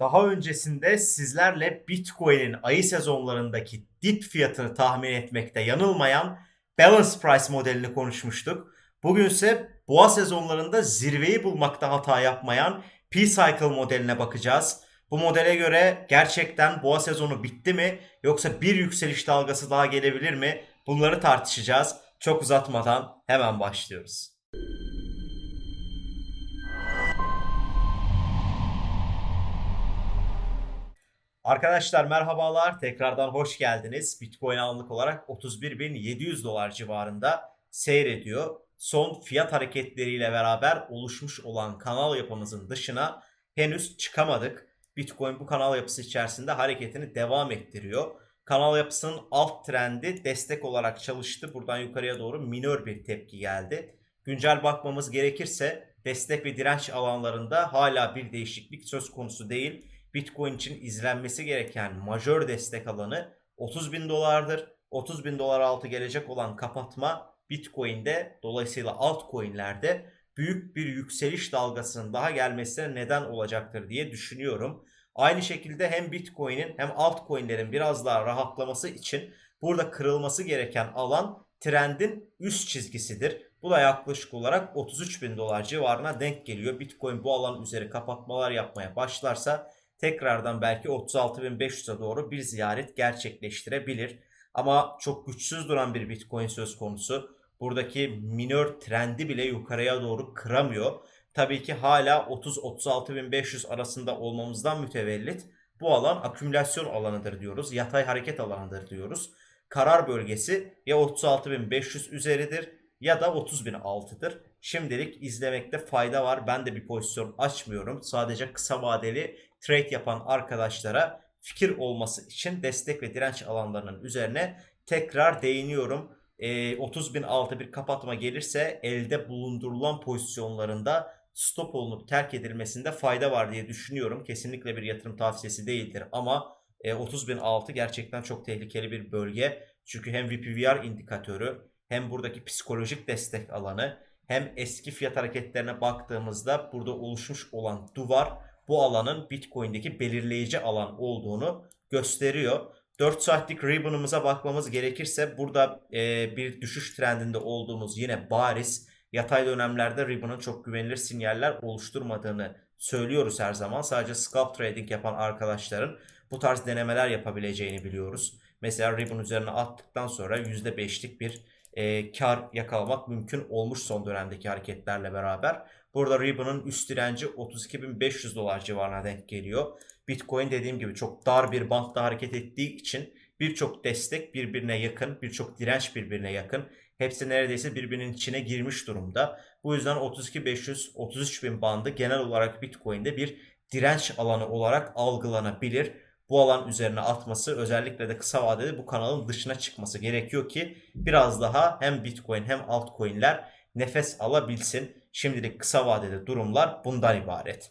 Daha öncesinde sizlerle Bitcoin'in ayı sezonlarındaki dip fiyatını tahmin etmekte yanılmayan Balance Price modelini konuşmuştuk. Bugün ise boğa sezonlarında zirveyi bulmakta hata yapmayan P-Cycle modeline bakacağız. Bu modele göre gerçekten boğa sezonu bitti mi yoksa bir yükseliş dalgası daha gelebilir mi? Bunları tartışacağız. Çok uzatmadan hemen başlıyoruz. Arkadaşlar merhabalar. Tekrardan hoş geldiniz. Bitcoin anlık olarak 31.700 dolar civarında seyrediyor. Son fiyat hareketleriyle beraber oluşmuş olan kanal yapımızın dışına henüz çıkamadık. Bitcoin bu kanal yapısı içerisinde hareketini devam ettiriyor. Kanal yapısının alt trendi destek olarak çalıştı. Buradan yukarıya doğru minör bir tepki geldi. Güncel bakmamız gerekirse destek ve direnç alanlarında hala bir değişiklik söz konusu değil. Bitcoin için izlenmesi gereken majör destek alanı 30 bin dolardır. 30 bin dolar altı gelecek olan kapatma Bitcoin'de dolayısıyla altcoin'lerde büyük bir yükseliş dalgasının daha gelmesine neden olacaktır diye düşünüyorum. Aynı şekilde hem Bitcoin'in hem altcoin'lerin biraz daha rahatlaması için burada kırılması gereken alan trendin üst çizgisidir. Bu da yaklaşık olarak 33 bin dolar civarına denk geliyor. Bitcoin bu alan üzeri kapatmalar yapmaya başlarsa tekrardan belki 36.500'e doğru bir ziyaret gerçekleştirebilir. Ama çok güçsüz duran bir Bitcoin söz konusu. Buradaki minör trendi bile yukarıya doğru kıramıyor. Tabii ki hala 30-36.500 arasında olmamızdan mütevellit bu alan akümülasyon alanıdır diyoruz. Yatay hareket alanıdır diyoruz. Karar bölgesi ya 36.500 üzeridir ya da 30.000 altıdır. Şimdilik izlemekte fayda var. Ben de bir pozisyon açmıyorum. Sadece kısa vadeli trade yapan arkadaşlara fikir olması için destek ve direnç alanlarının üzerine tekrar değiniyorum. E, 30 bin altı bir kapatma gelirse elde bulundurulan pozisyonlarında stop olunup terk edilmesinde fayda var diye düşünüyorum. Kesinlikle bir yatırım tavsiyesi değildir ama e, 30 bin altı gerçekten çok tehlikeli bir bölge. Çünkü hem VPVR indikatörü hem buradaki psikolojik destek alanı hem eski fiyat hareketlerine baktığımızda burada oluşmuş olan duvar bu alanın Bitcoin'deki belirleyici alan olduğunu gösteriyor. 4 saatlik ribbon'ımıza bakmamız gerekirse burada e, bir düşüş trendinde olduğumuz yine bariz. Yatay dönemlerde ribbon'ın çok güvenilir sinyaller oluşturmadığını söylüyoruz her zaman. Sadece scalp trading yapan arkadaşların bu tarz denemeler yapabileceğini biliyoruz. Mesela ribbon üzerine attıktan sonra %5'lik bir e, kar yakalamak mümkün olmuş son dönemdeki hareketlerle beraber. Burada Ribbon'un üst direnci 32.500 dolar civarına denk geliyor. Bitcoin dediğim gibi çok dar bir bantta hareket ettiği için birçok destek birbirine yakın, birçok direnç birbirine yakın. Hepsi neredeyse birbirinin içine girmiş durumda. Bu yüzden 32.500, 33.000 bandı genel olarak Bitcoin'de bir direnç alanı olarak algılanabilir. Bu alan üzerine atması özellikle de kısa vadede bu kanalın dışına çıkması gerekiyor ki biraz daha hem Bitcoin hem altcoin'ler nefes alabilsin. Şimdilik kısa vadede durumlar bundan ibaret.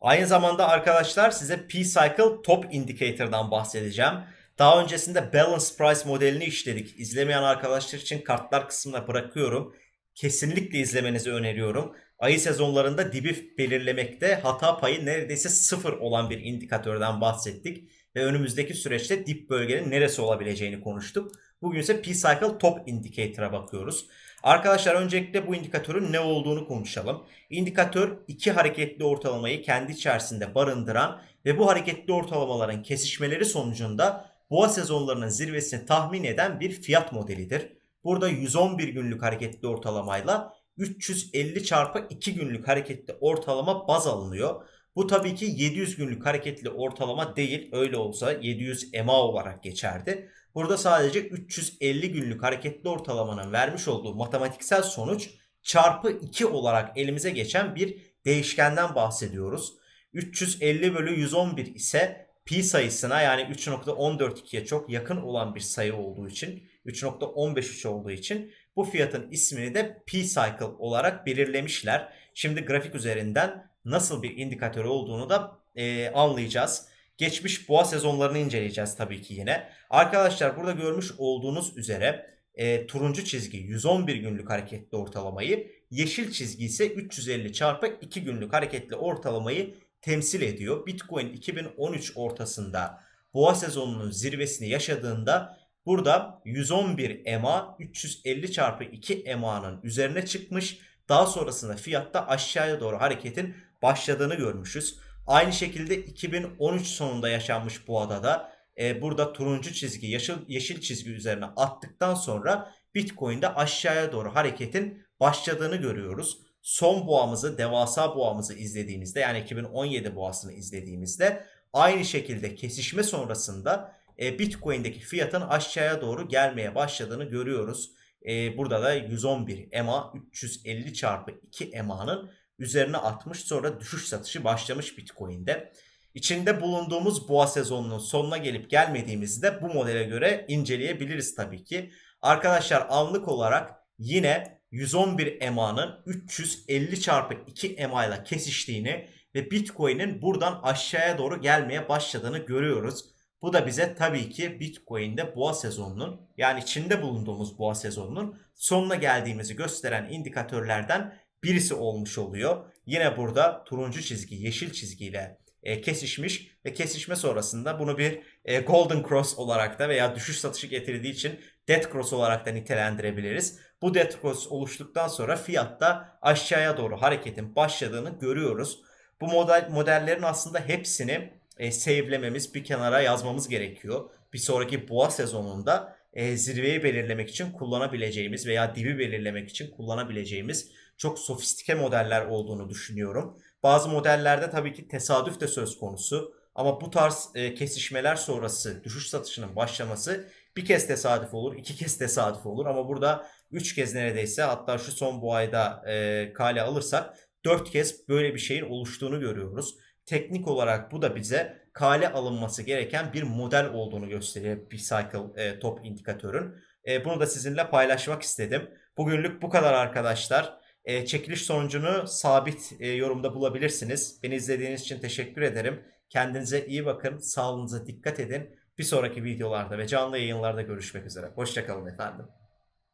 Aynı zamanda arkadaşlar size P-Cycle Top Indicator'dan bahsedeceğim. Daha öncesinde Balance Price modelini işledik. İzlemeyen arkadaşlar için kartlar kısmına bırakıyorum. Kesinlikle izlemenizi öneriyorum. Ayı sezonlarında dibi belirlemekte hata payı neredeyse sıfır olan bir indikatörden bahsettik. Ve önümüzdeki süreçte dip bölgenin neresi olabileceğini konuştuk. Bugün ise P-Cycle Top Indicator'a bakıyoruz. Arkadaşlar öncelikle bu indikatörün ne olduğunu konuşalım. İndikatör iki hareketli ortalamayı kendi içerisinde barındıran ve bu hareketli ortalamaların kesişmeleri sonucunda boğa sezonlarının zirvesini tahmin eden bir fiyat modelidir. Burada 111 günlük hareketli ortalamayla 350 çarpı 2 günlük hareketli ortalama baz alınıyor. Bu tabii ki 700 günlük hareketli ortalama değil. Öyle olsa 700 EMA olarak geçerdi. Burada sadece 350 günlük hareketli ortalamanın vermiş olduğu matematiksel sonuç çarpı 2 olarak elimize geçen bir değişkenden bahsediyoruz. 350 bölü 111 ise pi sayısına yani 3.142'ye çok yakın olan bir sayı olduğu için 3.153 olduğu için bu fiyatın ismini de pi cycle olarak belirlemişler. Şimdi grafik üzerinden nasıl bir indikatör olduğunu da e, anlayacağız. Geçmiş boğa sezonlarını inceleyeceğiz tabii ki yine. Arkadaşlar burada görmüş olduğunuz üzere e, turuncu çizgi 111 günlük hareketli ortalamayı, yeşil çizgi ise 350 çarpı 2 günlük hareketli ortalamayı temsil ediyor. Bitcoin 2013 ortasında boğa sezonunun zirvesini yaşadığında burada 111 EMA 350 çarpı 2 EMA'nın üzerine çıkmış. Daha sonrasında fiyatta aşağıya doğru hareketin başladığını görmüşüz. Aynı şekilde 2013 sonunda yaşanmış boğada da e, burada turuncu çizgi yeşil, yeşil çizgi üzerine attıktan sonra Bitcoin'de aşağıya doğru hareketin başladığını görüyoruz. Son boğamızı, devasa boğamızı izlediğimizde yani 2017 boğasını izlediğimizde aynı şekilde kesişme sonrasında e, Bitcoin'deki fiyatın aşağıya doğru gelmeye başladığını görüyoruz. E, burada da 111 EMA 350 çarpı 2 EMA'nın üzerine atmış sonra düşüş satışı başlamış Bitcoin'de. İçinde bulunduğumuz boğa sezonunun sonuna gelip gelmediğimizi de bu modele göre inceleyebiliriz tabii ki. Arkadaşlar anlık olarak yine 111 EMA'nın 350 çarpı 2 EMA ile kesiştiğini ve Bitcoin'in buradan aşağıya doğru gelmeye başladığını görüyoruz. Bu da bize tabii ki Bitcoin'de boğa sezonunun yani içinde bulunduğumuz boğa sezonunun sonuna geldiğimizi gösteren indikatörlerden birisi olmuş oluyor. Yine burada turuncu çizgi yeşil çizgiyle e, kesişmiş ve kesişme sonrasında bunu bir e, golden cross olarak da veya düşüş satışı getirdiği için dead cross olarak da nitelendirebiliriz. Bu dead cross oluştuktan sonra fiyatta aşağıya doğru hareketin başladığını görüyoruz. Bu model modellerin aslında hepsini e, save'lememiz, bir kenara yazmamız gerekiyor. Bir sonraki boğa sezonunda e, zirveyi belirlemek için kullanabileceğimiz veya dibi belirlemek için kullanabileceğimiz çok sofistike modeller olduğunu düşünüyorum. Bazı modellerde tabii ki tesadüf de söz konusu. Ama bu tarz e, kesişmeler sonrası düşüş satışının başlaması bir kez tesadüf olur, iki kez tesadüf olur. Ama burada üç kez neredeyse hatta şu son bu ayda e, kale alırsak dört kez böyle bir şeyin oluştuğunu görüyoruz. Teknik olarak bu da bize kale alınması gereken bir model olduğunu gösteriyor bir cycle e, top indikatörün. E, bunu da sizinle paylaşmak istedim. Bugünlük bu kadar arkadaşlar. E, çekiliş sonucunu sabit e, yorumda bulabilirsiniz. Beni izlediğiniz için teşekkür ederim. Kendinize iyi bakın, sağlığınıza dikkat edin. Bir sonraki videolarda ve canlı yayınlarda görüşmek üzere. Hoşçakalın efendim.